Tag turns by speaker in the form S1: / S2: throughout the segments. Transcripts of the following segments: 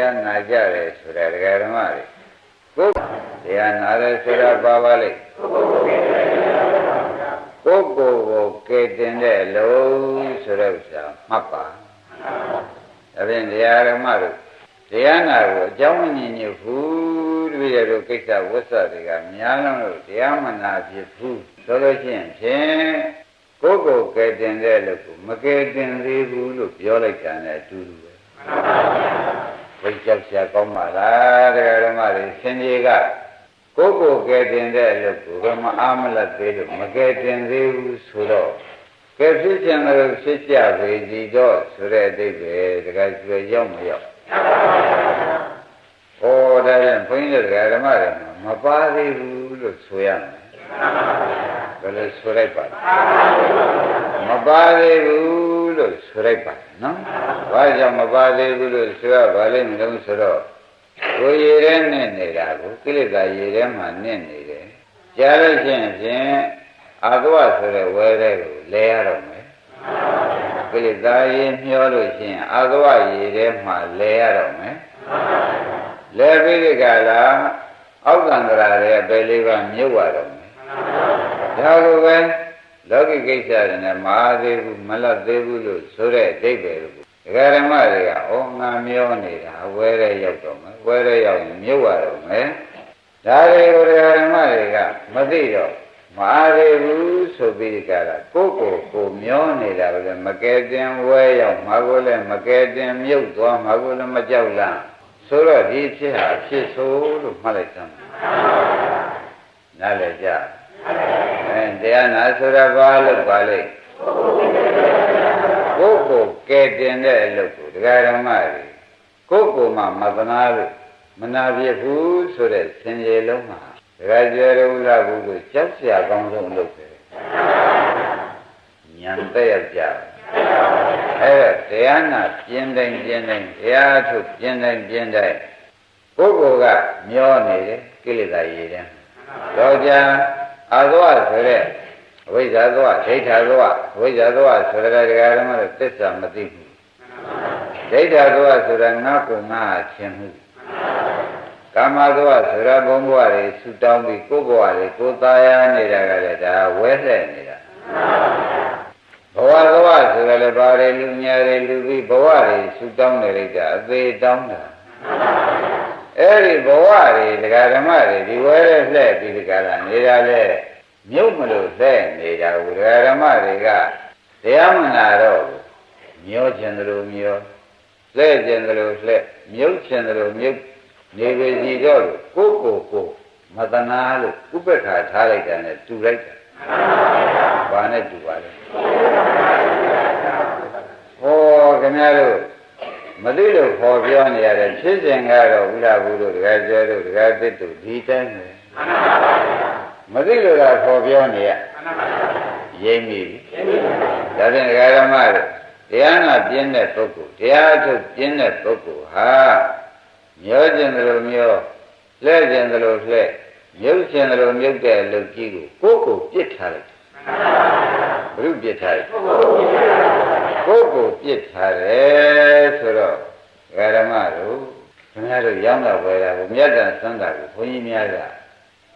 S1: တရားနာကြတယ်ဆိုတာဒကာဓမ္မတွေကိုယ်တရားနာတယ်ဆိုတာပါပါလိမ့်ကိုယ်ကိုယ်ကိုကဲတင်တဲ့အလုံးဆိုတဲ့ဥစ္စာမှတ်ပါဒါဖြင့်တရားဓမ္မတို့တရားနာကိုအကြောင်းမညင်ညွတ်ဘူးတပည့်တို့ကိစ္စဝတ်စတွေကများလုံးလို့တရားမနာဖြစ်ဘူးဆိုလို့ရှိရင်ဖြင့်ကိုယ်ကိုယ်ကဲတင်တဲ့လို့ကိုမကဲတင်သေးဘူးလို့ပြောလိုက်တာနဲ့အတူတူပဲ ဝိကြောက်ရှာကောင်းပါလားတရားဓမ္မတွေဆင်ကြီးကကိုယ်ကိုယ်ကဲတင်တဲ့လို့ကိုဘယ်မအားမလတ်သေးလို့မကဲတင်သေးဘူးဆိုတော့ကဲဖြစ်ခြင်းလို့ဖြစ်ကြပေစီတော့ဆိုတဲ့အတိတ်ပဲတခါကျွေရောက်မရောက်ဟောဒါပြန်ဘုန်းကြီးတို့ဓမ္မတွေမပါသေးဘူးလို့ဆိုရမယ်ဘယ်လိုဆိုလိုက်ပါလဲမပါသေးဘူး လို့ဆိုလိုက်ပါနော်ဘာကြောင့်မပါသေးဘူးလို့ဆိုရပါလိမ့်မလို့ဆိုတော့ကိုယ်ရည်ထဲနဲ့နေတာကိုကိလေသာရည်ထဲမှာနစ်နေတယ်ကြားလို့ရှိရင်ဖြင့်အာသဝဆိုတဲ့ဝဲတဲ့ကိုလဲရတော့မယ်ကိလေသာရည်မျောလို့ရှိရင်အာသဝရည်ထဲမှာလဲရတော့မယ်လဲပြီးဒီကလာအောက်ကံတရာရဲ့ဘယ်လေးပါမြုပ်ရတော့မယ်ဒါလိုပဲ လောကီကိစ္စတွေနဲ့မအားသေးဘူးမလတ်သေးဘူးလို့ဆိုတဲ့အဓိပ္ပာယ်ကိုဒကာဓမ္မတွေကဩငါမျောနေတာဝဲရဲရောက်တော့မယ်ဝဲရဲရောက်ရင်မြုပ်ရတော့မယ်ဒါတွေကိုဒကာဓမ္မတွေကမသိတော့မအားသေးဘူးဆိုပြီးကြတာကိုယ့်ကိုယ်ကိုမျောနေတာပဲမကဲတင်ဝဲရောက်မှာကိုလည်းမကဲတင်မြုပ်သွားမှာကိုလည်းမကြောက်လားဆိုတော့ဒီဖြစ်ဟာဖြစ်ဆိုလို့မှတ်လိုက်သမ်းနားလည်ကြ အဲတရားနာဆိုတာဘာလို့ပါလဲကိုယ်ကိုကဲတင်တဲ့အလုပ်ကိုဒကာဓမ္မတွေကိုယ်ကိုမှမသနာလို့မနာပြဘူးဆိုတဲ့စင်ကြယ်လုံးမှာဒကာကျေရုံလာဘူးကိုကြောက်စရာကောင်းဆုံးအလုပ်ပဲညံတဲ့ရကြအဲ့ဒါတရားနာပြင်းတိုင်းပြင်းတိုင်းတရားထုတ်ပြင်းတိုင်းပြင်းတိုင်းပုဂ္ဂိုလ်ကမျောနေတယ်ကိလေသာရည်တယ်တော့ကြာ အာသဝဆိုတဲ့အဝိဇ္ဇာသောဒိဋ္ဌာသောအဝိဇ္ဇာသောဆိုတဲ့တရားဓမ္မတွေသစ္စာမသိဘူးဒိဋ္ဌာသောဆိုတာငါ့ကိုငါချင်းမှုကာမသောဆိုတာဘုံဘဝတွေဆူတောင်းပြီးကိုယ်ဘဝတွေကိုသာယာနေတာကလည်းဒါဝဲလှဲ့နေတာဘဝသောဆိုတာလည်းဘာတွေလူညာတွေလူပြီးဘဝတွေဆူတောင်းနေလိုက်တာအသေးတောင်းတာ အဲ့ဒီဘဝတွေဒကာဓမ္မတွေဒီဝဲလှဲ့လှဲ့ပြီးဒီကလာနေတာလေမြုပ်မလို့သက်နေတာကိုဒကာဓမ္မတွေကတရားမနာတော့ဘူးမျောခြင်းသလိုမျောလှဲ့ခြင်းသလိုလှဲ့မြုပ်ခြင်းသလိုမြုပ်နေပေစီတော့ကိုယ့်ကိုယ်ကိုမတနာလို့ဥပ္ပခါထားလိုက်တာနဲ့တူလိုက်တာဘာနဲ့တူပါလဲဟောခင်ဗျားတို့ မသိလို့ခေါ်ပြောနေရတယ်ဖြစ်စဉ်ကတော့ဘုရားဘုတို့တကယ်ကျဲတို့တကယ်သစ်တို့ဒီတိုင်းပဲမသိလို့ကခေါ်ပြောနေရရိမ့်ပြီဒါဖြင့်ဒကာရမတို့တရားနာပြင်းတဲ့ပုဂ္ဂိုလ်တရားထုတ်ပြင်းတဲ့ပုဂ္ဂိုလ်ဟာမျောကျင်တယ်လို့မျောလှဲ့ကျင်တယ်လို့လှဲ့မြုပ်ကျင်တယ်လို့မြုပ်တဲ့အလုပ်ကြီးကိုကိုယ့်ကိုပြစ်ထားလိုက်ဘုရုပြစ်ထားလိုက် ကိုယ့်ကိုပြစ်ထားတယ်ဆိုတော့ဓမ္မတို့ခင်ဗျားတို့ရောင်းတော့ပဲတာကိုမြတ်တန်စမ်းတာကိုဘုန်းကြီးများက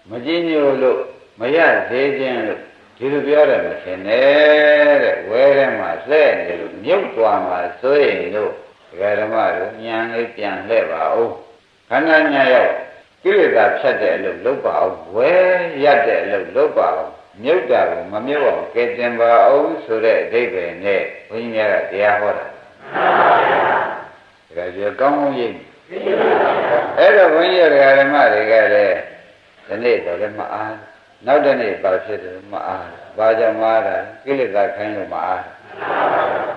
S1: မကြည့်ညို့လို့မရသေးခြင်းလို့ဒီလိုပြောတယ်မထင်နဲ့တဲ့ဝဲထဲမှာလှဲ့နေလို့မြုပ်သွားမှာစိုးရင်တို့ဓမ္မတို့ဉာဏ်လေးပြန်လှဲ့ပါဦးခန္ဓာညာရောက်ကိလေသာဖြတ်တဲ့အလုပ်လုပ်ပါအောင်ဝဲရတဲ့အလုပ်လုပ်ပါအောင် မြုပ်တာကိုမမြုပ်အောင်ကဲတင်ပါအောင်ဆိုတဲ့အဓိပ္ပာယ်နဲ့ဘုန်းကြီးများကတရားဟောတာဒါကြကောင်းကောင်းရိပ်အဲ့တော့ဘုန်းကြီးဓမ္မတွေကလည်းဒီနေ့တော့လည်းမအားနောက်တနေ့ပါဖြစ်တယ်မအားဘာကြောင့်မအားတာကိလေသာခိုင်းလို့မအား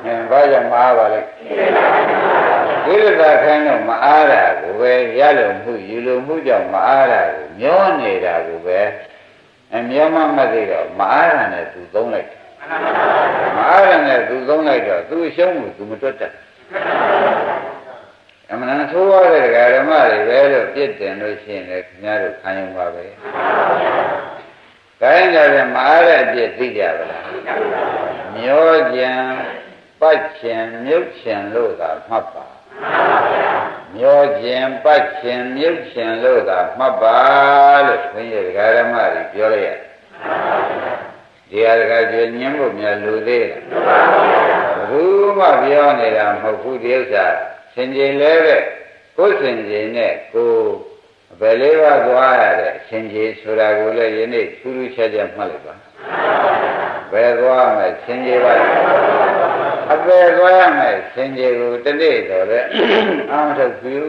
S1: အဲဘာကြောင့်မအားပါလဲကိလေသာခိုင်းလို့မအားတာကိုပဲရလို့မှုယူလို့မှုကြောင့်မအားတာကိုမျောနေတာကိုပဲ အမျောမမသိတော့မအားတာနဲ့သူသုံးလိုက်မအားတာနဲ့သူသုံးလိုက်တော့သူရှုံးမှုသူမတွတ်တတ်အမှန်ဆိုးရတဲ့ဓမ္မတွေပဲလို့ပြစ်တင်လို့ရှိရင်လည်းခင်ဗျားတို့ခံယူပါပဲ။ဒါရင်လည်းမအားတဲ့အပြစ်သိကြပါလား။မျောကြံပတ်ချင်မြုပ်ချင်လို့သာမှတ်ပါ။ မျောရောခြင်းပတ်ခြင်းမြုပ်ခြင်းလို့သာမှတ်ပါလို့ဘုန်းကြီးဒကာဓမ္မတွေပြောလိုက်ရတယ်ဒီဟာဒကာကျွညင်းဖို့များလူသေးတယ်ဘူးမှပြောနေတာမဟုတ်ဘူးဒီဥစ္စာစင်ကြယ်လဲတဲ့ကိုယ်စင်ကြယ်နဲ့ကိုဘယ်လေးပါးသွားရတဲ့အစင်ကြယ်ဆိုတာကိုလည်းယနေ့ထူးထူးခြားခြားမှတ်လိုက်ပါဘယ်သွားမယ်စင်ကြယ်ပါ အပယ်သွားရမယ်စင်ကြယ်ကိုတနေ့တော့လေအာမထုတ်ဘူး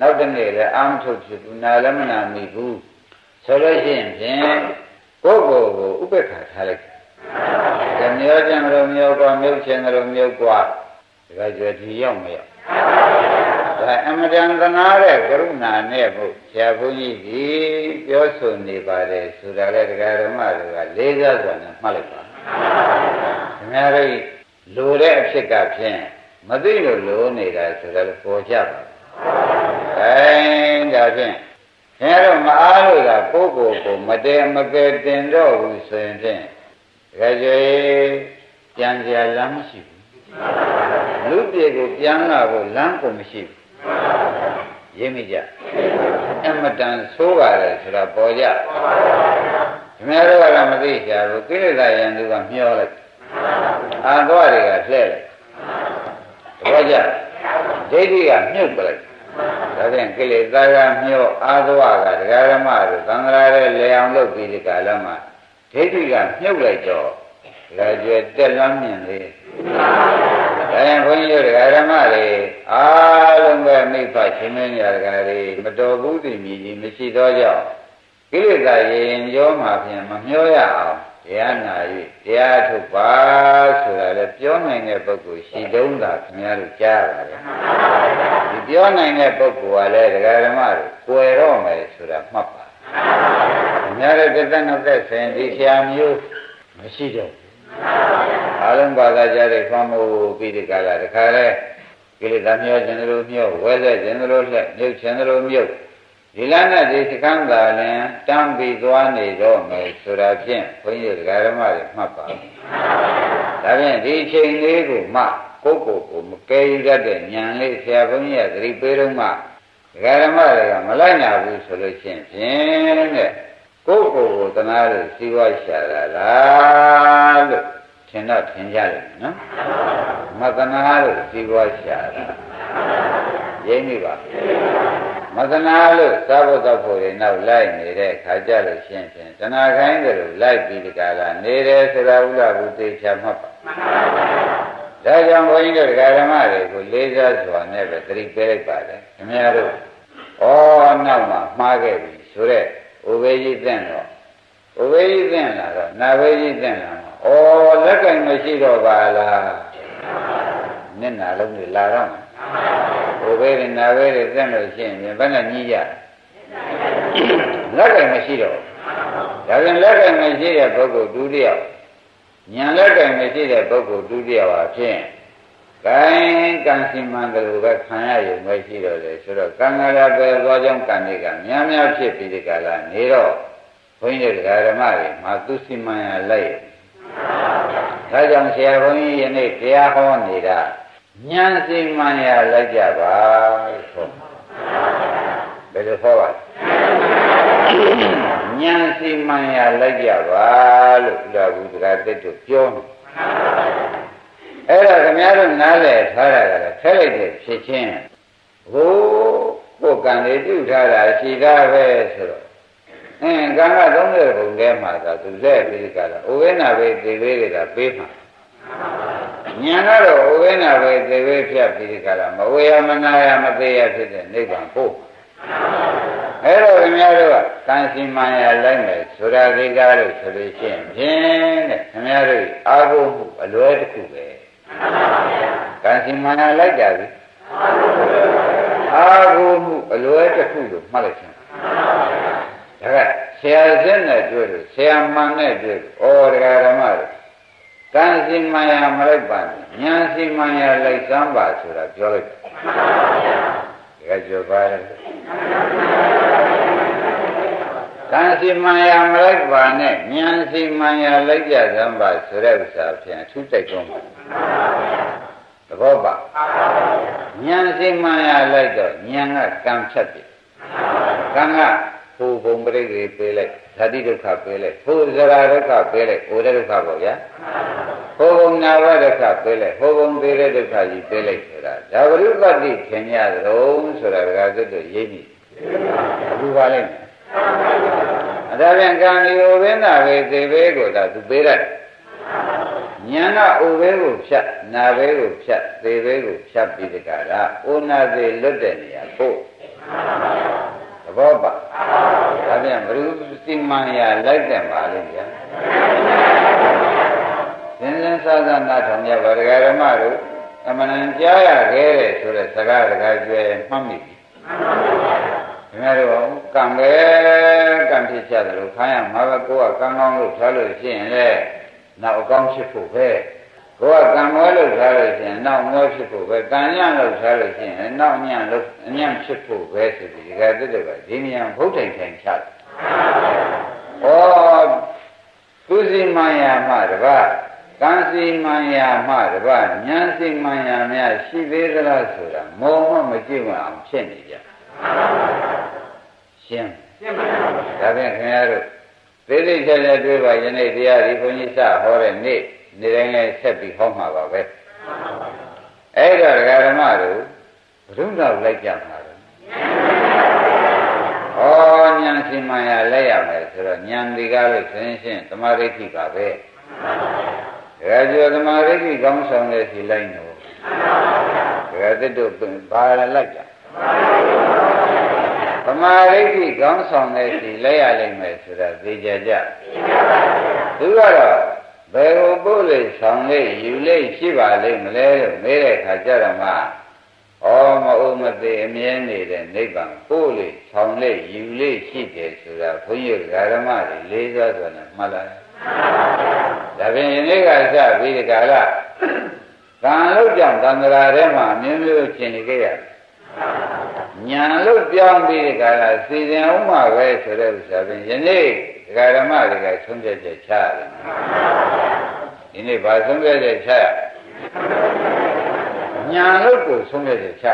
S1: နောက်တနေ့လည်းအာမထုတ်ဖြစ်ဘူးနာလည်းမနာမိဘူးဆိုလို့ရှိရင်ဖြင့်ကိုယ်ကိုယ်ကိုဥပ္ပခါထားလိုက်ဓမျောကျံလိုမျိုးကွာမြုပ်ခြင်းလိုမျိုးကွာဒါကြွယ်ဒီရောက်မရောက်ဒါအမတန်သနာတဲ့ကရုဏာနဲ့ဘုဆရာဘုန်းကြီးဒီပြောဆိုနေပါတယ်ဆိုတာလေတရားဓမ္မတွေကလေးစားစွာနဲ့မှတ်လိုက်ပါခင်ဗျားတို့ လိုတဲ့အဖြစ်ကဖြင့်မသိလို့လိုနေတာဆိုတော့ပေါ်ကြပါအဲဒါဖြင့်ခင်ဗျားတို့မအားလို့ကကိုယ့်ကိုယ်ကိုမတည်မကယ်တင်တော့ဘူးဆိုရင်ဖြင့်တကယ်ကြွေပြန်ကြလမ်းမရှိဘူးလူပြေကိုပြန်လာဖို့လမ်းကိုမရှိဘူးရင်းမိကြအမတန်ဆိုးပါတယ်ဆိုတာပေါ်ကြခင်ဗျားတို့ကလည်းမသိကြဘူးကိလေသာယံသူကမျောလိုက် အာသွားတွေကလှဲ့လိုက်ဘောကြဒိဋ္ဌိကမြုပ်ပလိုက်ဒါဖြင့်ကိလေသာကမျောအာသွားကဒကာရမတို့သံဃာရဲ့လေအောင်လုပ်ပြီးဒီကာလမှာဒိဋ္ဌိကမြုပ်လိုက်တော့ဒါကျွဲတက်လမ်းမြင်လေဒါရင်ဘုန်းကြီးတို့ဒကာရမတွေအားလုံးပဲမိဖချင်းမင်းညာဒကာတွေမတော်ဘူးတည်မြည်ကြီးမရှိတော့ကြောင့်ကိလေသာရင်ရောမှဖြင့်မမျောရအောင် တရားနာ၍တရားထုတ်ပါဆိုတာလည်းပြောနိုင်တဲ့ပုဂ္ဂိုလ်ရှိတုံးတာခင်ဗျားတို့ကြားပါတယ်ဒီပြောနိုင်တဲ့ပုဂ္ဂိုလ်ကလည်းဒကာဓမ္မတို့ကွယ်တော့မယ်ဆိုတာမှတ်ပါခင်ဗျားတို့တစ်သက်နှစ်သက်ဆင်ဒီဆရာမျိုးမရှိတော့ဘူးအလုံးပါသာကြတဲ့ဖောင်းမှုပြီးဒီကလာတခါလဲကိလေသာမျောခြင်းတို့မျောဝဲဆက်ခြင်းတို့လှက်မြုပ်ခြင်းတို့မြုပ် ဒီလနဲ့ဒီစကံသာလင်တမ်းပြီးသွားနေတော့မယ်ဆိုတာဖြင့်ဘုန်းကြီးဓမ္မတွေမှတ်ပါဒါဖြင့်ဒီချိန်လေးကိုမှကိုယ့်ကိုယ်ကိုမကယ်ရတတ်တဲ့ဉာဏ်လေးဆရာဘုန်းကြီးကသတိပေးတော့မှဓမ္မတွေကမလိုက်နာဘူးဆိုလို့ချင်းဖြင့်တဲ့ကိုယ့်ကိုယ်ကိုတနာလို့စီဝါရှာတာလား လို့ထင်တော့ထင်ကြတယ်နော်မတနာလို့စီဝါရှာတာရင်းပြီပါမသနာလို့သာဘသောဖို့တွေနောက်လိုက်နေတဲ့ခါကြလို့ရှင်းဖြင့်တဏှာခိုင်းတယ်လို့လိုက်ပြီးဒီကလာနေတယ်ဆိုတာဥလာဘူးသိချာမှတ်ပါဒါကြောင့်ဘုန်းကြီးတို့ဒကာဓမ္မတွေကိုလေးစားစွာနဲ့ပဲသတိပေးလိုက်ပါတယ်ခင်ဗျားတို့ဩနောက်မှာမှားခဲ့ပြီဆိုတော့ဥပေကြီးသင့်တော့ဥပေကြီးသင့်လာတော့နာဘေကြီးသင့်လာတော့ ဩလက်ကင်မရှိတော့ပါလားမျက်နာလုံးတွေလာတော့မှာဘိုးဘေးတွေနာဘေးတွေတက်လို့ရှိရင်ဘယ်နဲ့ကြီးကြလက်ကင်မရှိတော့ဒါပြန်လက်ကင်မရှိတဲ့ပုဂ္ဂိုလ်ဒုတိယဉာဏ်လက်ကင်မရှိတဲ့ပုဂ္ဂိုလ်ဒုတိယပါဖြင့်ကံကံစီမံတယ်လို့ပဲခံရရုံပဲရှိတော့တယ်ဆိုတော့ကံကရာပဲသွားကြောင်းကံတွေကများများဖြစ်ပြီးဒီကလာနေတော့ဘုန်းကြီးတို့ဓမ္မတွေမှာသူစီမံရလိုက် ဒါကြောင့်ဆရာဘုန်းကြီးယနေ့တရားဟောနေတာဉာဏ်စိမှန်ရလိုက်ကြပါဆိုဘယ်လိုဟောပါဉာဏ်စိမှန်ရလိုက်ကြပါလို့ဥဒ္ဒဘူးတကားတက်တို့ပြောနေအဲ့ဒါခင်ဗျားတို့နားလည်ထားတာကလည်းထဲလိုက်တဲ့ဖြစ်ချင်းဟိုးကိုယ်ကံလေးပြုထားတာရှိတာပဲဆိုတော့ အင်းကံက30ပုံထဲမှာသာသူလက်ပြီးကြတာဥဝိနာပဲဒီလေးတွေကပေးမှာဉာဏ်ကတော့ဥဝိနာပဲသေဝေဖြတ်ပြီးကြတာမဝေယမနာယမသေးရဖြစ်တဲ့နိဗ္ဗာန်ပို့အဲ့တော့ခင်ဗျားတို့ကကံစီမံရလိုက်မယ်ဆိုတာဒီကားလို့ဆိုလို့ရှိရင်ဖြင့်တဲ့ခင်ဗျားတို့အာဟုမှုအလွဲတစ်ခုပဲကံစီမံရလိုက်ကြပြီအာဟုမှုအလွဲတစ်ခုလို့မှတ်လိုက်ချင် ဒါကဆရာစင်းနဲ့တွေ့လို့ဆရာမှန်နဲ့တွေ့လို့ဩတရားဓမ္မတို့ကံစီမံရမလိုက်ပါနဲ့ဉာဏ်စီမံရလိုက်စမ်းပါဆိုတာပြောလိုက်တယ်ဒါကြောပါတယ်ကံစီမံရမလိုက်ပါနဲ့ဉာဏ်စီမံရလိုက်ကြစမ်းပါဆိုတဲ့ဥစ္စာဖြင့်အထူးတိုက်တွန်းပါသဘောပါဉာဏ်စိတ်မှန်ရလိုက်တော့ဉာဏ်ကကံဖြတ်ပြီကံက ဟိုဘုံပရိသေပေးလိုက်ဓာတိဒုက္ခပေးလိုက်ဟိုဇရာဒုက္ခပေးလိုက်ဟိုတဲ့ဒုက္ခပေါ့ဗျာဟိုဘုံနာဝဒုက္ခပေးလိုက်ဟိုဘုံသေးတဲ့ဒုက္ခကြီးပေးလိုက်ဆိုတာဒါဝိပတ္တိခင်ရသလုံးဆိုတာကသတ်တို့ရိပ်နေအခုပါလိမ့်မယ်အဒါပြန်ကံဒီဟိုဘင်းသာပဲသေဘေးကိုသာသူပေးလိုက်ဉာဏ်ကအိုဘဲကိုဖြတ်နာဘဲကိုဖြတ်သေဘဲကိုဖြတ်ပြီးတကလားအိုနာသေးလွတ်တဲ့နေရာပို့သ ဘောပါဒါပြန်ဘ ᱹ စီမံရလိုက်တယ်ပါလိမ့်ဗျာစင်စင်စားစားနားထောင်ကြပါဒကာဓမ္မတို့အမှန်တန်ကြားရခဲ့တဲ့ဆိုတဲ့စကားတကားကျွဲမှတ်မိပြီခင်ဗျားတို့ကံပဲကံဖြစ်ကြတယ်လို့ခိုင်းရမှာပဲကိုကကံကောင်းလို့ထားလို့ရှိရင်လေနောက်အကောင်းဖြစ်ဖို့ပဲ ကိုကကံမွဲလို့ထားလို့ရှိရင်နောက်မွဲဖြစ်ဖို့ပဲကံညံ့လို့ထားလို့ရှိရင်နောက်ညံ့လို့အညံ့ဖြစ်ဖို့ပဲဆိုပြီးဒီကတည်းကဒီနေရာဘုဒ္ဓံထိုင်ချတယ်။ဩသူစီမံယာမှတပါကံစီမံယာမှတပါဉာဏ်စီမံယာများရှိသေးသလားဆိုတာမောမမကြည့်မအောင်ဖြစ်နေကြ။ရှင်းရှင်းပါပါဒါဖြင့်ခင်ဗျားတို့သိသိချာချာတွေ့ပါယနေ့တရားဒီဘုန်းကြီးစဟောတဲ့နေ့ နေတိုင်းလည်းဆက်ပြီးဟောမှာပါပဲအဲ့တော့ဒကာဓမ္မတို့ဘုရုတော့လိုက်ကြမှာလေဩဉာဏ်စီမံရလက်ရမယ်ဆိုတော့ဉာဏ်ဒီကားလို့ဆိုရင်ရှင်းသမာဓိဋ္ဌိပါပဲဒကာကျော်သမာဓိဋ္ဌိကောင်းဆောင်တဲ့စီလိုက်နော်ဒကာသစ်တို့ဘာလိုက်ကြသမာဓိဋ္ဌိကောင်းဆောင်တဲ့စီလက်ရလိမ့်မယ်ဆိုတာသိကြကြသူကတော့ ဘယ်ကိုပို့လို့ဆောင်လေးယူလေးရှိပါလိမ့်မလဲလို့မေးတဲ့ခါကျတော့မှဩမအုံမသေးအမြဲနေတဲ့နိဗ္ဗာန်ပို့လို့ဆောင်လေးယူလေးရှိတယ်ဆိုတာဘုန်းကြီးဓမ္မတွေလေးစားစွာနဲ့မှတ်လိုက်ဒါဖြင့်ယနေ့ကစပြီးဒီကလာကံလို့ကြောင့်သံဃာထဲမှာမျိုးမျိုးရှင်းနေကြရတယ်ညာလို့ပြောင်းပြီးဒီကလာစီစဉ်အောင်မှာပဲဆိုတဲ့ဥစ္စာဖြင့်ယနေ့ဒကာဓမ္မတွေကဆုံးဖြတ်ချက်ချရတယ် ဒီနေ့ဘာဆုံးဖြတ်ချက်ချရညာလို့ကိုဆုံးဖြတ်ချက်ချ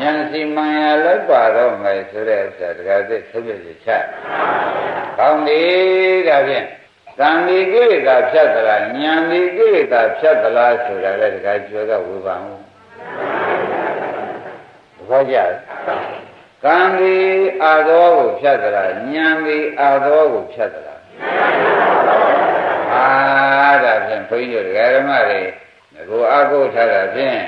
S1: ညာစီမံရလိုက်ပါတော့မယ်ဆိုတဲ့ဥစ္စာဒကာသိဆုံးဖြတ်ချက်ချကောင်းပြီဒါဖြင့်သံဒီကိလေသာဖြတ်သလားဉာဏ်ဒီကိလေသာဖြတ်သလားဆိုတာလည်းဒကာကျွဲကဝေဖန်ဘူးဘောကြကံဒီအာသောကိုဖြတ်သလားဉာဏ်ဒီအာသောကိုဖြတ်သလားအာဒါ ဖြင့်ဘုန်းကြီးတို့ဓမ္မတွေကိုအကုထားတာဖြင့်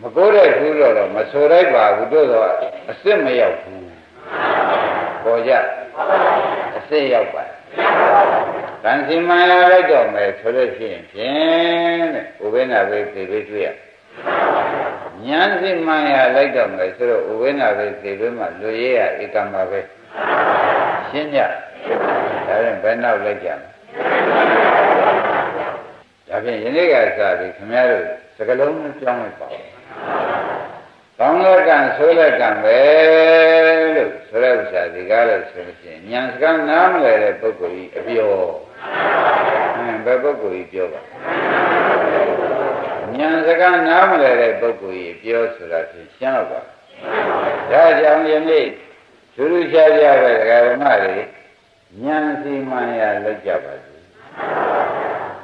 S1: မကိုးတဲ့ခုတော့တော့မဆိုလိုက်ပါဘူးတို့တော့အစ်စ်မရောက်ဘူးပေါ်ကြအစ်စ်ရောက်ပါကံစီမံရလိုက်တော့မယ်ဆိုလို့ရှိရင်ဖြင့်တဲ့ဥပိ္ပနာပဲသိပြီးတွေ့ရဉာဏ်စိမှန်ရလိုက်တော့မယ်ဆိုတော့ဥဝိနာပဲသိပြီးမှလူရဲရဧကံပါပဲရှင်းကြဒါရင်ဘယ်နောက်လိုက်ကြမလဲ ဒါဖြင့်ယနေ့ကစပြီးခင်ဗျားတို့စကလုံးနဲ့ပြောင်းလိုက်ပါကောင်းလက်ကံဆိုးလက်ကံပဲလို့ဆိုတဲ့ဥစ္စာဒီကားလို့ဆိုလို့ရှိရင်ဉာဏ်စကားနားမလဲတဲ့ပုဂ္ဂိုလ်ကြီးအပြောဟမ်ဘယ်ပုဂ္ဂိုလ်ကြီးပြောပါဉာဏ်စကားနားမလဲတဲ့ပုဂ္ဂိုလ်ကြီးပြောဆိုတာဖြင့်ရှင်းတော့ပါဒါကြောင့်ယနေ့သူတို့ရှားကြပဲဓမ္မတွေဉာဏ်စီမှန်ရလောက်ကြပါစေ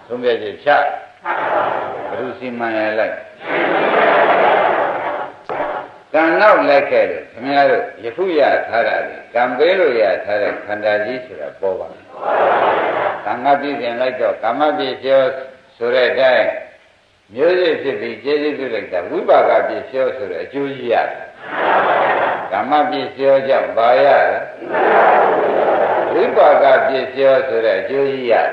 S1: သုံးပြချက်ချဘုရုစီမှန်ရလိုက်ကံနောက်လိုက်ခဲ့လို့ခင်ဗျားတို့ယခုရထားတာလေကံပေးလို့ရထားတဲ့ခန္ဓာကြီးဆိုတာပေါ်ပါကံကပြည့်ပြင်လိုက်တော့ကာမပြည့်ပြောဆိုတဲ့အတိုင်းမျိုးစိဖြစ်ပြီးကျေးဇူးပြုလိုက်တာဝိပါကပြည့်ပြောဆိုတဲ့အကျိုးကြီးရတယ်ကာမပြည့်ပြောကြောင့်ဘာရလဲဝိပါကပြည့်ပြောဆိုတဲ့အကျိုးကြီးရတယ်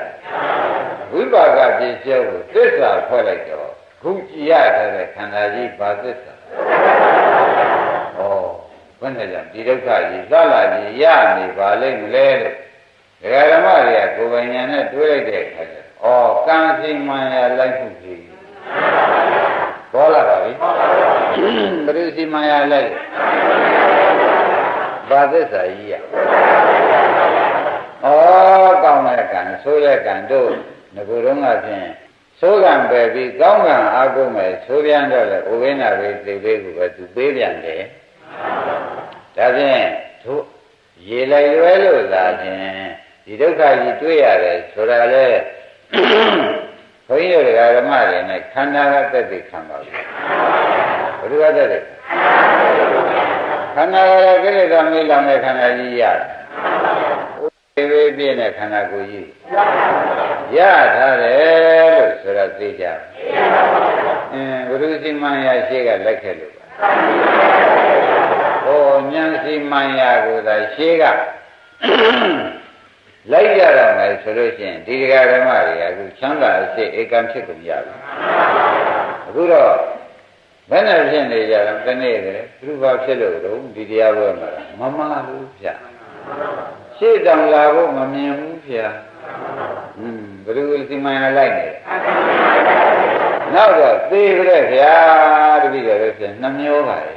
S1: ဝိပါကပြည့်ပြောကိုသစ္စာဖွဲ့လိုက်တော့ခုကြည်ရတဲ့ခန္ဓာကြီးဘာသစ္စာဩဘယ်နဲ့ကြောင့်ဒီဒုက္ခကြီးသလာကြီးရနေပါလိမ့်မလဲလို့ဒကာဓမ္မတွေကကိုယ်ပိုင်ဉာဏ်နဲ့တွေးလိုက်တဲ့အခါကျဩကံစီမံရလိုက်မှုကြီးပေါ်လာပါပြီပရိစီမံရလိုက်ဘာသစ္စာကြီးရဩကောင်းတဲ့ကံဆိုးတဲ့ကံတို့ ငကိုယ်တော့ကဖြင့်ဆိုးကံပဲပြီးကောင်းကံအားကုန်မယ်ဆိုပြန်တော့လေဥပိ္ပနာပဲသိသေးကိုပဲသူပေးပြန်တယ်ဒါဖြင့်တို့ရေလိုက်လွဲလို့သာဖြင့်ဒီဒုက္ခကြီးတွေ့ရတယ်ဆိုတာလေဘုန်းကြီးတို့ဓမ္မတွေနဲ့ခန္ဓာကတက်သိခံပါဘူးဘုရားတက်သိခန္ဓာကကိလေသာမေးလောင်တဲ့ခန္ဓာကြီးရတယ်ဝိဝေပြည့်တဲ့ခန္ဓာကိုယ်ကြီး ရထားတယ်လို့ဆိုတာသိကြပါအင်းဘုရုစီမံရရှိကလက်ခဲ့လို့ပါဟောဉာဏ်စီမံရကိုသာရှိကလိုက်ကြတော့မယ်ဆိုလို့ရှိရင်ဒီဒကာဓမ္မတွေကအခုချမ်းသာအစ်ဧကံဖြစ်ကုန်ကြပြီအခုတော့ဘယ်နဲ့ဖြစ်နေကြလဲတနေ့တည်းသူဘာဖြစ်လို့တော့ဒီတရားပွဲမှာမမလို့ဗျ ရှေ့တောင်လာဖို့မမြင်ဘူးဗျอืมဘယ်လိုစီမံရလိုက်နေနောက်တော့သေကြတဲ့ဗျာတပည့်တော်လည်းပြန်နှမျောပါလေ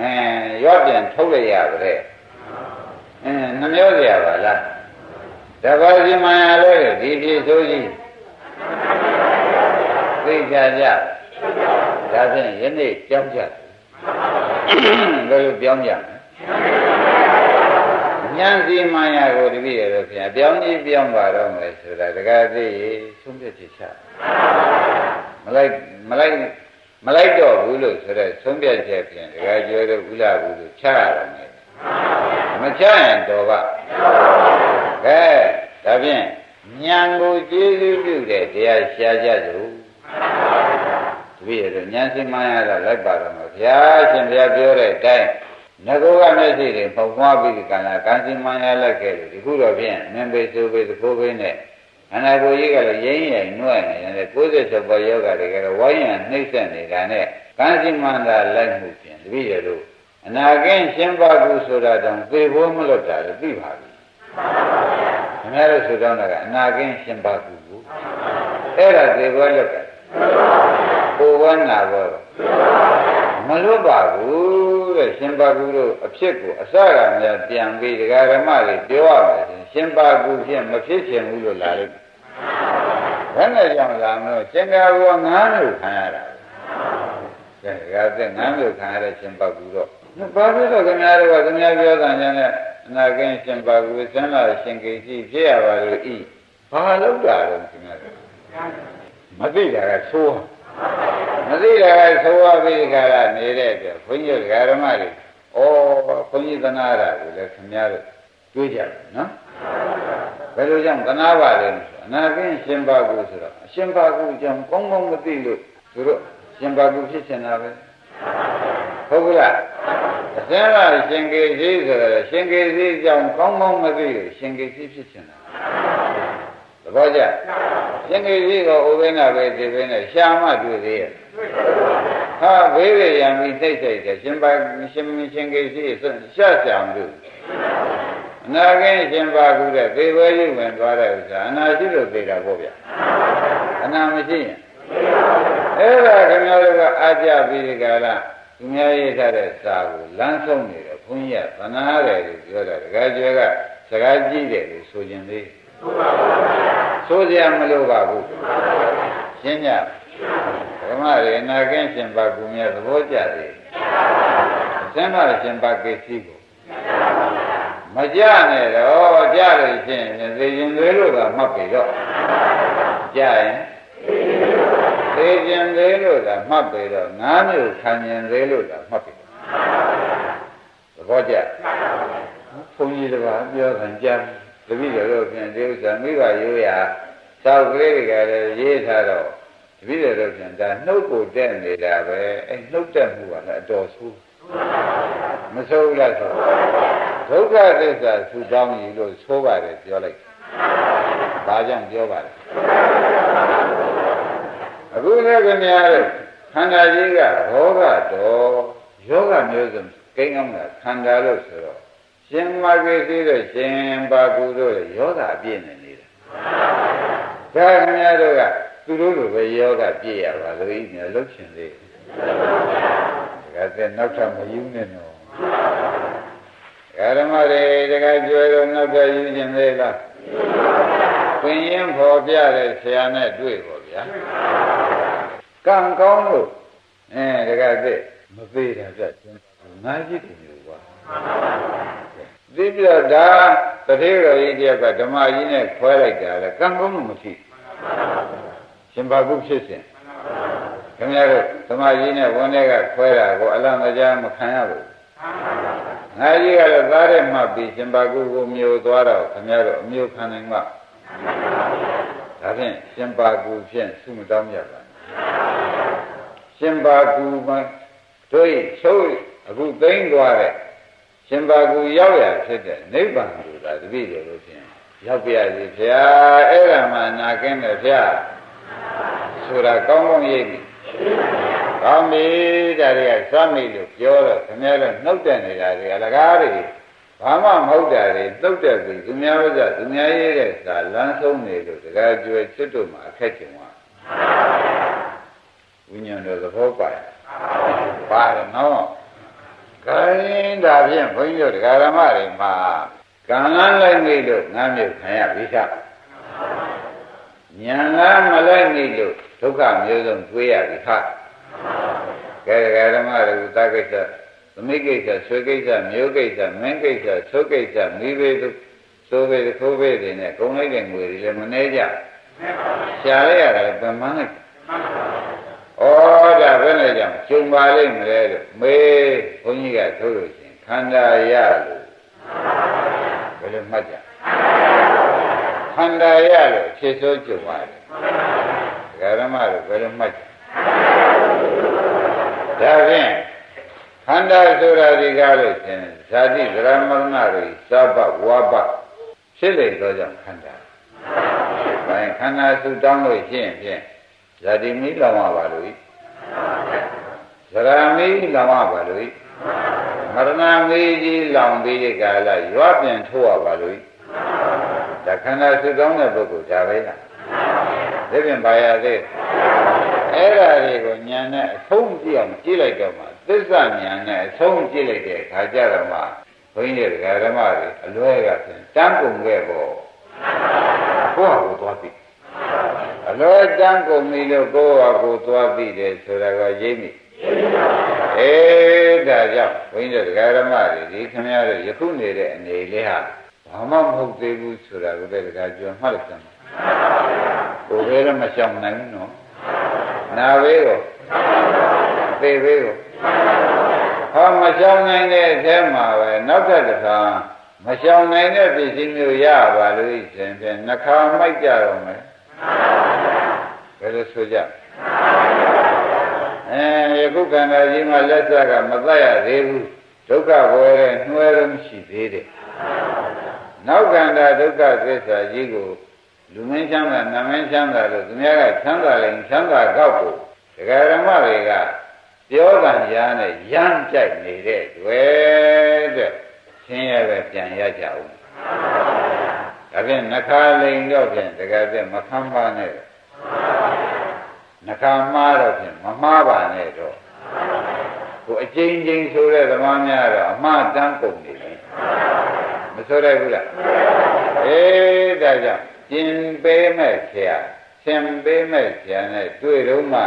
S1: အဲရော့ပြန်ထုတ်လိုက်ရပါလေအဲနှမျောကြရပါလားတဘာစီမံရလဲဒီဖြစ်ဆိုကြီးသိကြကြဒါဖြင့်ယနေ့ကြောင်းကြဘယ်လိုပြောင်းကြမလဲ ဉာဏ်စီမံရကိုတပည့်ရတော့ခင်ဗျာပြောင်းကြီးပြောင်းပါတော့မယ်ဆိုတာတကားသိရေးသုံးပြချချမလိုက်မလိုက်မလိုက်တော့ဘူးလို့ဆိုတော့သုံးပြချက်ဖြင့်တကားကျွဲတော့ဥလာဘူးလို့ချရတော့မယ်မချရင်တော့ပါကဲဒါဖြင့်ဉာဏ်ကိုကျေးဇူးပြုတဲ့တရားရှားကြစို့တပည့်ရတော့ဉာဏ်စီမံရတော့လိုက်ပါတော့မယ်ဘုရားရှင်ဘုရားပြောတဲ့အတိုင်း ငကောကမျက်စိတွေပုံပွားပြီးကံလာကံစီမံရလိုက်ခဲ့လို့ဒီခုတော့ဖြင့်မင်းပေဆိုပေသကိုးပေနဲ့အနာကိုကြီးကလည်းရင်းရင်နှွဲ့နေတယ်60ဘောယောဂတွေကတော့ဝိုင်းရနှိမ့်ဆက်နေတာနဲ့ကံစီမံတာလိုက်မှုဖြင့်တပည့်ရတော့အနာကင်းရှင်းပါကူဆိုတာတောင်သေဖို့မလွတ်တာလည်းသိပါပြီခင်ဗျားတို့ဆိုတော့ကအနာကင်းရှင်းပါကူကိုအဲ့ဒါသေဖို့လွတ်တယ်ကိုယ်ဝမ်းနာဘော မလွတ်ပါဘူးတဲ့ရှင်ပါကူတို့အဖြစ်ကိုအစကများပြန်ပြီးဒကာဓမ္မတွေပြောရမယ်ရှင်ရှင်ပါကူဖြင့်မဖြစ်ချင်ဘူးလို့လာလို့ဘယ်နဲ့ကြောင့်လာမလို့ရှင်ကာကူကငန်းလို့ခံရတာကဲဒကာသက်ငန်းလို့ခံရတဲ့ရှင်ပါကူတော့ဘာဖြစ်လို့ခင်ဗျားတို့ကခင်ဗျားပြောတာညာနဲ့အနာကင်းရှင်ပါကူဆန်းလာရှင်ကိစီဖြစ်ရပါလို့ဤဘာလို့တာတော့ခင်ဗျားတို့မသိတာကသိုး မသိတာကသိုးရပြီခါရနေတဲ့အတွက်ဘုန်းကြီးဓမ္မတွေဩဘုန်းကြီးသနာတာကိုလည်းခင်ဗျားတို့တွေးကြတယ်နော်ဘယ်လိုကြောင့်သနာပါလဲဆိုအနာကင်းရှင်ပါကူဆိုတော့အရှင်ပါကူကြောင့်ကောင်းကောင်းမသိလို့သူတို့ရှင်ပါကူဖြစ်ချင်တာပဲဟုတ်ကလားအစင်းကရှင်ကေစီဆိုတော့ရှင်ကေစီကြောင့်ကောင်းကောင်းမသိလို့ရှင်ကေစီဖြစ်ချင်တာသဘောကျ ရှင်ကေစီကဥပိ္ပနာပဲဒီပဲနဲ့ရှာမှတွေ့သေးရဲ့ဟာဘေးရရံပြီးသိစိတ်တယ်ရှင်ပါရှင်ရှင်ကေစီရှာရှာမလို့အနာကင်းရှင်ပါကူတဲ့သေဝဲရုပ်ဝင်သွားတဲ့ဥစ္စာအနာရှိလို့သေတာပေါ့ဗျအနာမရှိရင်အဲ့ဒါခင်ဗျားတို့ကအာကြပြီးဒီကလာသူများရေးထားတဲ့စာကိုလမ်းဆုံးနေတယ်ဘုန်းကြီးကသနာတယ်လို့ပြောတာတခါကျွဲကစကားကြည့်တယ်လို့ဆိုခြင်းသေး ဆိုကြမလို့ပါဘူးရှင်းကြဓမ္မရေနာကင်းရှင်ပါကူမြတ်သဘောကျတယ်ဆင်းမရှင်ပါကိစ္စကိုမကြနဲ့တော့ကြလို့ရှိရင်သေရင်သေးလို့ကမှတ်ပြီတော့ကြရင်သေခြင်းသေးလို့ကမှတ်ပြီတော့ငါးမျိုးခံခြင်းသေးလို့ကမှတ်ပြီသဘောကျဘုန်းကြီးတပါးပြောခံကြတ ပည့်တော်တို့ဖြင့်ဒီဥစ္စာမိဘရိုးရာသောက်ကလေးတွေကလည်းရေးထားတော့တပည့်တော်တို့ဖြင့်ဒါနှုတ်ကိုတက်နေတာပဲအဲနှုတ်တက်မှုကလည်းအတော်ဆိုးမဆိုးဘူးလားဆိုဒုက္ခသစ္စာသူတောင်းယူလို့ဆိုးပါတယ်ပြောလိုက်ဘာကြောင့်ပြောပါလဲအခုလည်းခင်ဗျားတို့ခန္ဓာကြီးကရောဂတော်ယောဂမျိုးစုံကိန်းအောင်တာခန္ဓာလို့ဆိုတော့ ရှင်မာကိစီတို့ရှင်ပါကုတို့ယောဂအပြည့်နေနေတာဒါခင်ဗျားတို့ကသူတို့လိုပဲယောဂပြည့်ရပါလို့ဤမျိုးလှုပ်ရှင်သေးတယ်ဒါကနောက်ထပ်မယူနဲ့တော့ဓမ္မတွေတကယ်ကြွယ်တော့နောက်ထပ်ယူခြင်းသေးလားပင်ရင်ဖော်ပြတဲ့ဆရာနဲ့တွေ့ပါဗျဗျာကံကောင်းလို့အဲတကယ်သိမသေးတာပြချင်းငါကြည့်တယ်လို့ကွာသိပြ တော့ဒါတတိယတော်ကြီးတယောက်ကဓမ္မကြီးနဲ့ခွဲလိုက်တာလေကံကောင်းလို့မရှိရှင်ဘာကုဖြစ်စဉ်ခင်ဗျားတို့ဓမ္မကြီးနဲ့ဝန်ထဲကခွဲတာကိုအလံတရားမခံရဘူးငါကြီးကလည်းသားတဲ့မှပြီးရှင်ဘာကုကိုမျိုးသွားတော့ခင်ဗျားတို့အမျိုးခံနိုင်မှာဒါဖြင့်ရှင်ဘာကုဖြင့်ဆုမတောင်းကြပါရှင်ဘာကုမှာတို့ချုပ်အခုသိမ့်သွားတဲ့ ရှင်ဘာကူရောက်ရဖြစ်တဲ့နိဗ္ဗာန်ကိုသာတပည့်တော်လို့ဖြင့်ရောက်ပြရစီဖျားအဲ့ဒါမှနာကင်းတယ်ဖျားဆိုတာကောင်းကောင်းရိပ်ပြီကောင်းပြီဒါတွေကစမ်းမိလို့ပြောတော့ခင်ဗျားတို့နှုတ်တဲ့နေတာတွေအလကားတွေဘာမှမဟုတ်တာတွေသုတ်တဲ့ပြီသူများဥစ္စာသူများရေးတဲ့စာလမ်းဆုံးနေလို့တကားကျွယ်ချွတ်တို့မှာအခက်ကျင်သွားဝိညာဉ်တော်သဘောပါပါတယ်နော် ခိုင်းဒါဖြင့်ဘုန်းကြီးတို့တရားဓမ္မတွေမှာကံလန်းလိုက်နေလို့ငါမျိုးခံရပြီခညာလန်းမလိုက်နေလို့ဒုက္ခမျိုးစုံတွေးရပြီခကဲတရားဓမ္မတွေသာကိစ္စသမိကိစ္စဆွေကိစ္စမျိုးကိစ္စမင်းကိစ္စသုကိစ္စမိဘတို့သိုးဘေးခိုးဘေးတွေနဲ့ဂုံလိုက်တဲ့ငွေတွေလည်းမနှဲကြရှားလိုက်ရတာလည်းပင်မလိုက် ဩဒါဘယ်နဲ့ကြောင့်ကျုံပါလိမ့်မလဲလို့မေးဘုန်းကြီးကထိုးလို့ရှင်ခန္ဓာရလို့ဘယ်လိုမှတ်ကြခန္ဓာရလို့ဖြည့်စိုးကျုံပါတယ်ဒကာရမတို့ဘယ်လိုမှတ်ကြဒါဖြင့်ခန္ဓာဆိုတာဒီကားလို့ရှင်ဇာတိဗရမရဏတွေသဗ္ဗဝါပဖြစ်လေတော့ကြောင့်ခန္ဓာ။ဘာခန္ဓာစုတောင်းလို့ရှိရင်ဖြင့် ဇာတိမိလောင်ရပါလို့ဇရာမိလောင်ရပါလို့မရဏမိကြီးလောင်ပြီးဒီကာလရွာပြန်ထိုးရပါလို့ဒါခန္ဓာစုတောင်းတဲ့ပုဂ္ဂိုလ်ဒါပဲလားဒါပြန်ပါရသေးအဲ့ဒါတွေကိုညာနဲ့အဆုံးကြည့်အောင်ကြည့်လိုက်တော့မှသစ္စာညာနဲ့အဆုံးကြည့်လိုက်တဲ့အခါကျတော့မှဘုန်းကြီးတွေကဓမ္မတွေအလွဲကဖြင့်တန်းကုန်ခဲ့ပေါ့ကိုယ့်ဟာကိုယ်သွားသိအ လွဲတန်းကုန်ပြီလို့ကိုယ့်ဟာကိုယ်သွားသိတယ်ဆိုတာကရိပ်မိအေးဒါကြောင့်ဘုန်းကြီးတွေကဓမ္မတွေဒီခင်ဗျားတို့ယခုနေတဲ့အနေလေးဟာဘာမှမဟုတ်သေးဘူးဆိုတာကိုလည်းတခါကြွမှတ်လိုက်ကြမှာကိုယ်ပဲမရှောင်နိုင်ဘူးနော်နာဘေးကိုသေဘေးကိုဟောမရှောင်နိုင်တဲ့အထဲမှာပဲနောက်ထပ်တစ်ခါမရှောင်နိုင်တဲ့ပစ္စည်းမျိုးရပါလို့ရှင်ဖြင့်နှခါမိုက်ကြတော့မယ်ဘ ယ်လိုဆိုကြအဲယခုခန္ဓာကြီးမှာလက်ဆက်ကမတတ်ရသေးဘူးဒုက္ခဘဝရဲ့နှွဲလို့ရှိသေးတယ်နောက်ခန္ဓာဒုက္ခသစ္စာကြီးကိုလူမင်းချမ်းသာနာမင်းချမ်းသာလို့သူများကချမ်းသာရင်ချမ်းသာကောက်ဖို့ဒကာရမတွေကပြောကံရားနဲ့ရမ်းကြိုက်နေတဲ့တွေ့တဲ့ဆင်းရဲပဲပြန်ရကြဦးဒါဖြင့်နှခါလိန်တော့ဖြင့်တကယ်ပြမခံပါနဲ့ နှခါမှားတော့ဖြင့်မမှားပါနဲ့တော့ကိုအချင်းချင်းဆိုတဲ့သမားများတော့အမှားတန်းကုန်နေပြီမဆိုရဘူးလားအေးဒါကြောင့်ကျင်ပေးမဲ့ဆရာဆင်ပေးမဲ့ဆရာနဲ့တွေ့တော့မှ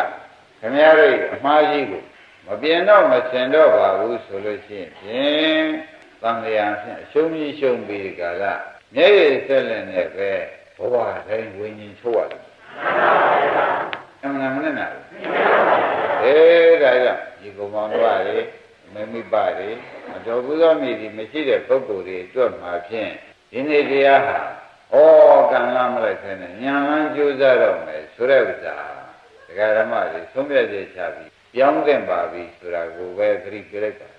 S1: ခမည်းတော်အမှားကြီးကိုမပြင်းတော့မဆင်တော့ပါဘူးဆိုလို့ရှိရင်ဖြင့်သံဃာဖြင့်အရှုံးကြီးရှုံးပြီးကြလားမျက်ရည်ဆက်လက်နဲ့ပဲဘဝတိုင်းဝิญဉ်ချိုးရတယ် အမှန်မနဲ့နာအေးဒါကြောင့်ဒီကုမောင်တို့တွေမမိပါတွေအတော်ဘုရားမိဒီမရှိတဲ့ပုဂ္ဂိုလ်တွေအတွက်မှာဖြင့်ဒီနေ့တရားဟာဩကံလားမလိုက်ခဲနဲ့ညာလန်းကြိုးစားတော့မယ်ဆိုတဲ့ဥစ္စာဒကာဓမ္မတွေသုံးပြည့်ချပြီးပြောင်းသင့်ပါပြီဆိုတာကိုပဲသတိပြလိုက်တာ